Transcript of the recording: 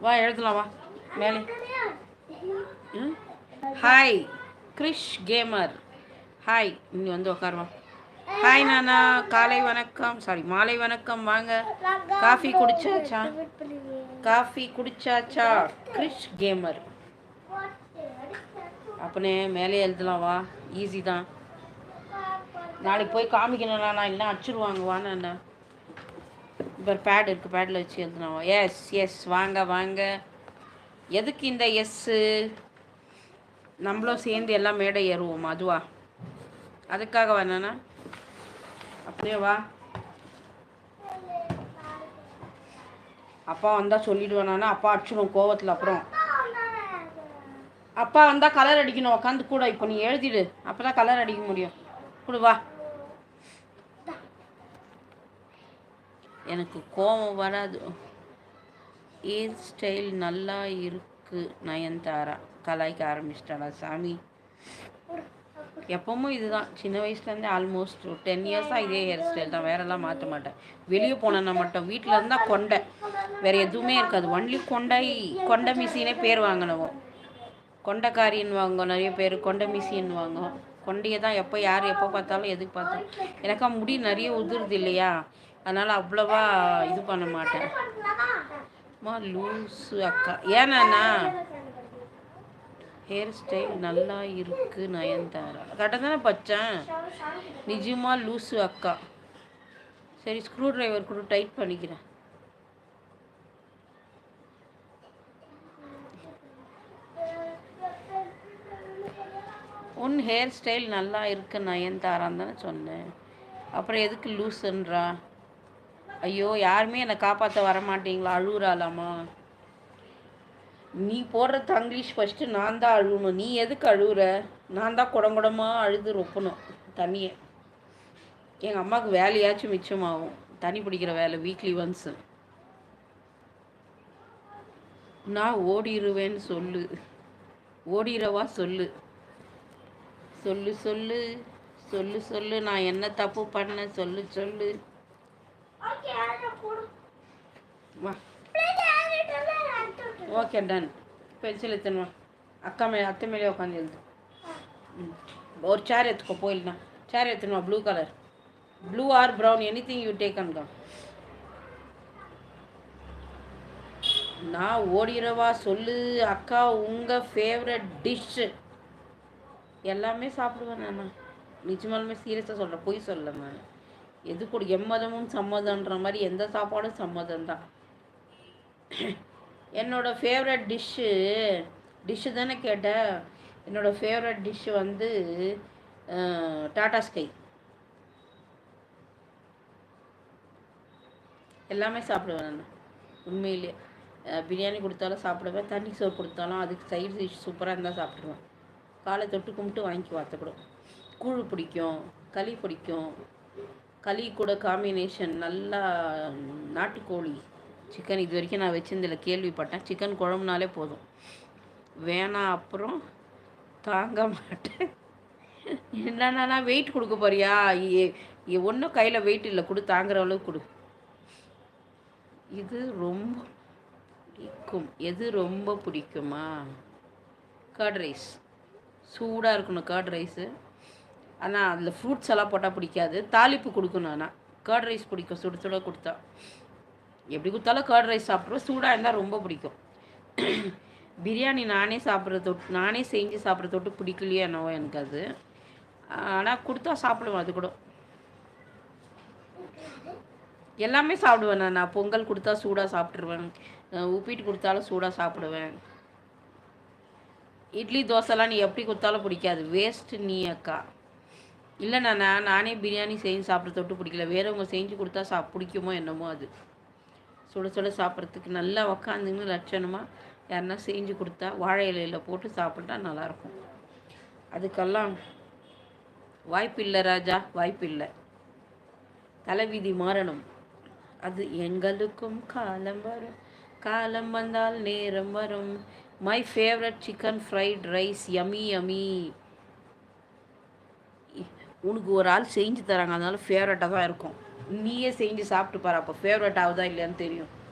வா எழுதலாம் வா. மேலே. ம்? ஹாய் கிரிஷ் கேமர் ஹாய் இங்கே வந்து உட்காருவா ஹாய் நானா. காலை வணக்கம். சாரி மாலை வணக்கம். வாங்க. காஃபி குடிச்சாச்சா? காஃபி குடிச்சாச்சா? கிரிஷ் கேமர் அப்பனே மேலே எழுதலாம் வா. ஈஸி தான். நாளைக்கு போய் காமிக்கணும் நான் இல்லைன்னா அடிச்சிருவாங்க. வான்னு இப்போ பேட் இருக்குது பேடில் வச்சு எழுதுனோம். எஸ் எஸ் வாங்க வாங்க. எதுக்கு இந்த எஸ்ஸு நம்மளும் சேர்ந்து எல்லாம் மேடை ஏறுவோம் அதுவா? அதுக்காக வேணா அப்படியே வா. அப்பா வந்தால் சொல்லிடுவேனா அப்பா அடிச்சிடும் கோவத்தில் அப்புறம். அப்பா வந்தால் கலர் அடிக்கணும். உட்காந்து கூட இப்போ நீ எழுதிடு. அப்போ தான் கலர் அடிக்க முடியும். கொடு வா. எனக்கு கோபம் வராது. ஹேர் ஸ்டைல் நல்லா இருக்கு நயன்தாரா. கலாய்க்க ஆரம்பிச்சிட்டாளா சாமி? எப்பவும் இதுதான். சின்ன வயசுலேருந்தே ஆல்மோஸ்ட் டென் இயர்ஸாக இதே ஹேர் ஸ்டைல் தான். வேறெல்லாம் மாற்ற மாட்டேன். வெளியே போனேன்னா மட்டும். வீட்டில் இருந்தால் கொண்டை. வேறு எதுவுமே இருக்காது. ஒன்லி கொண்டை கொண்டை மிஷினே பேர் வாங்கினவோம். கொண்டைக்காரின்னு வாங்குவோம். நிறைய பேர் கொண்டை மிஷின் வாங்குவோம். கொண்டையை தான் எப்போ யார் எப்போ பார்த்தாலும் எதுக்கு பார்த்தாலும் எனக்கா முடி நிறைய உதிருது இல்லையா? அதனால் அவ்வளோவா இது பண்ண மாட்டேன். அம்மா லூஸு அக்கா. ஏன்னா ஹேர் ஸ்டைல் நல்லா இருக்கு நயன்தாரா. கரெக்டாக தானே பச்சேன் நிஜமாக லூஸு அக்கா. சரி ஸ்க்ரூ டிரைவர் கூட டைட் பண்ணிக்கிறேன். உன் ஹேர் ஸ்டைல் நல்லா இருக்கு நயன்தாரான்னு தானே சொன்னேன். அப்புறம் எதுக்கு லூஸுன்றா ஐயோ யாருமே என்னை காப்பாற்ற வர மாட்டீங்களா அழுகுறாளாமா நீ போடுற தங்கிலீஷ் ஃபஸ்ட்டு நான் தான் அழுகணும் நீ எதுக்கு அழுகுற நான் தான் குடங்குடமாக அழுது ரொப்பணும் தண்ணியை. எங்கள் அம்மாவுக்கு வேலையாச்சும் மிச்சமாகும். தண்ணி பிடிக்கிற வேலை வீக்லி ஒன்ஸு நான் ஓடிடுவேன்னு சொல்லு. ஓடிரவா சொல்லு. சொல்லு சொல்லு. சொல்லு சொல்லு. நான் என்ன தப்பு பண்ண சொல்லு சொல்லு. ஓகே டன் பென்சில் எடுத்துன்னுவா அக்கா மேலே அத்தை மேலே உட்காந்து எழுது. ஒரு சேர் எடுத்துக்கோ போயிடலனா சேர் எடுத்துன்னு blue colour blue or brown anything you take அன்கா நான் ஓடிரவா சொல்லு அக்கா உங்கள் ஃபேவரட் டிஷ்ஷு எல்லாமே சாப்பிடுவேன் நான். நிஜமாலுமே சீரியஸாக சொல்கிறேன் பொய் சொல்லலை நான். எது கூட எம்மதமும் சம்மதன்ற மாதிரி எந்த சாப்பாடும் சம்மதம் தான் என்னோட ஃபேவரட் டிஷ்ஷு டிஷ்ஷு தானே கேட்ட? என்னோட ஃபேவரட் டிஷ்ஷு வந்து டாடா ஸ்கை எல்லாமே சாப்பிடுவேன் நான். உண்மையிலே பிரியாணி கொடுத்தாலும் சாப்பிடுவேன் தண்ணி சோறு கொடுத்தாலும் அதுக்கு சைடு டிஷ் சூப்பராக இருந்தால் சாப்பிடுவேன் காலை தொட்டு கும்பிட்டு வாங்கி வாத்தக்கூடும் கூழ் பிடிக்கும் களி பிடிக்கும் களி கூட காம்பினேஷன் நல்லா நாட்டுக்கோழி சிக்கன் இது வரைக்கும் நான் வச்சிருந்தில் கேள்விப்பட்டேன். சிக்கன் குழம்புனாலே போதும். வேணாம் அப்புறம் தாங்க மாட்டேன் என்னன்னா வெயிட் கொடுக்க போறியா? ஒன்றும் கையில் வெயிட் இல்லை. கொடு தாங்குற அளவுக்கு கொடு. இது ரொம்ப பிடிக்கும். எது ரொம்ப பிடிக்குமா? கர்ட் ரைஸ் சூடாக இருக்கணும் கர்ட் ரைஸு ஆனால் அதில் ஃப்ரூட்ஸ் எல்லாம் போட்டால் பிடிக்காது. தாளிப்பு கொடுக்கணும் ஆனால் கேர்ட் ரைஸ் பிடிக்கும். சுட சுட கொடுத்தா. எப்படி கொடுத்தாலும் கேர்ட் ரைஸ் சாப்பிட்ருவேன் சூடாக இருந்தால் ரொம்ப பிடிக்கும். பிரியாணி நானே சாப்பிட்ற தொட்டு நானே செஞ்சு சாப்பிட்ற தொட்டு பிடிக்கலையோ என்னவோ எனக்கு அது. ஆனால் கொடுத்தா சாப்பிடுவேன் அது கூட. எல்லாமே சாப்பிடுவேன் நான். நான் பொங்கல் கொடுத்தா சூடாக சாப்பிட்ருவேன் உப்பிட்டு கொடுத்தாலும் சூடாக சாப்பிடுவேன். இட்லி தோசைலாம் நீ எப்படி கொடுத்தாலும் பிடிக்காது. வேஸ்ட்டு நீ அக்கா. இல்லைண்ணா நான் நானே பிரியாணி செஞ்சு சாப்பிட்ற தொட்டு பிடிக்கல. வேறவங்க செஞ்சு கொடுத்தா சா பிடிக்குமோ என்னமோ அது. சுட சுட சாப்பிட்றதுக்கு நல்லா உக்காந்துங்கன்னு லட்சணமாக யாருன்னா செஞ்சு கொடுத்தா வாழை இலையில் போட்டு சாப்பிட்டா நல்லாயிருக்கும். அதுக்கெல்லாம் வாய்ப்பில்லை ராஜா வாய்ப்பில்லை தலைவிதி மாறணும். அது எங்களுக்கும் காலம் வரும். காலம் வந்தால் நேரம் வரும். My favourite chicken fried rice yummy yummy உனக்கு ஒரு ஆள் செஞ்சு தராங்க அதனால ஃபேவரட்டாக தான் இருக்கும். நீயே செஞ்சு சாப்பிட்டு பாரு அப்போ ஃபேவரட் ஆகுதா இல்லையான்னு தெரியும்.